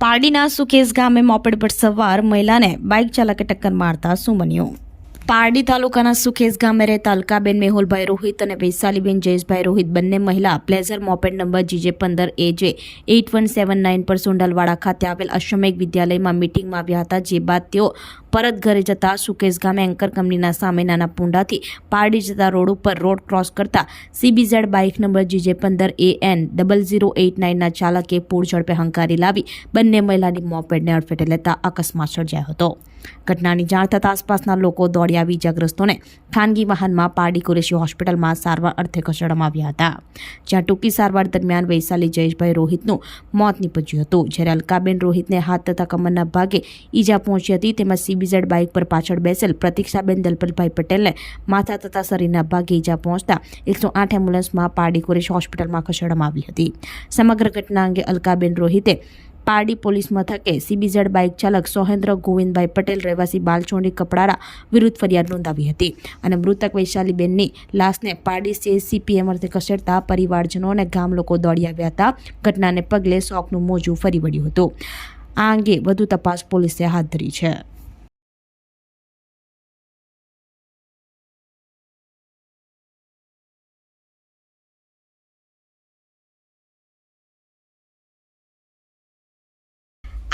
પારડીના સુકેશ ગામે મોપેડ પર સવાર મહિલાને બાઇક ચાલકે ટક્કર મારતા શું બન્યું પારડી તાલુકાના સુખેશ ગામે રહેતા અલકાબેન મેહુલભાઈ રોહિત અને વૈશાલીબેન જયેશભાઈ રોહિત બંને મહિલા પ્લેઝર મોપેડ નંબર જીજે પંદર એ જે એઇટ વન સેવન નાઇન પર સોંડલવાડા ખાતે આવેલ અશ્વમેઘ વિદ્યાલયમાં મિટિંગમાં આવ્યા હતા, જે બાદ તેઓ પરત ઘરે જતા સુકેશ ગામે એન્કર કંપનીના સામે નાના પુંડાથી પારડી જતા રોડ ઉપર રોડ ક્રોસ કરતા સીબીઝેડ બાઇક નંબર જીજે પંદર A N double zero eight નાઇનના ચાલકે પૂર ઝડપે હંકારી લાવી બંને મહિલાની મોપેડને અડફેટે લેતા અકસ્માત સર્જાયો હતો. ઘટનાની જાણ થતાં આસપાસના લોકો દોડી આવી ઇજાગ્રસ્તોને ખાનગી વાહનમાં પારડી કુરેશી હોસ્પિટલમાં સારવાર અર્થે ખસેડવામાં આવ્યા હતા. જ્યાં ટૂંકી સારવાર દરમિયાન વૈશાલી જયેશભાઈ રોહિતનું મોત નીપજ્યું હતું. જ્યારે અલકાબેન રોહિતને હાથ તથા કમરના ભાગે ઈજા પહોંચી હતી, તેમજ સીબીઝેડ બાઇક પર પાછળ બેસેલ પ્રતીક્ષાબેન દલપતભાઈ પટેલને માથા તથા શરીરના ભાગે ઈજા પહોંચતા એકસો આઠ એમ્બ્યુલન્સમાં પારડી કોરેશ હોસ્પિટલમાં ખસેડવામાં આવી હતી. સમગ્ર ઘટના અંગે અલકાબેન રોહિતે પારડી પોલીસ મથકે સીબીઝેડ બાઇક ચાલક સોહેન્દ્ર ગોવિંદભાઈ પટેલ રહેવાસી બાલચોંડી કપડારા વિરુદ્ધ ફરિયાદ નોંધાવી હતી અને મૃતક વૈશાલીબેનની લાશને પારડી સીએસસીપી એમરથી ખસેડતા પરિવારજનો અને ગામ લોકો દોડી આવ્યા હતા. ઘટનાને પગલે શોકનું મોજું ફરી વળ્યું હતું. આ અંગે વધુ તપાસ પોલીસે હાથ ધરી છે.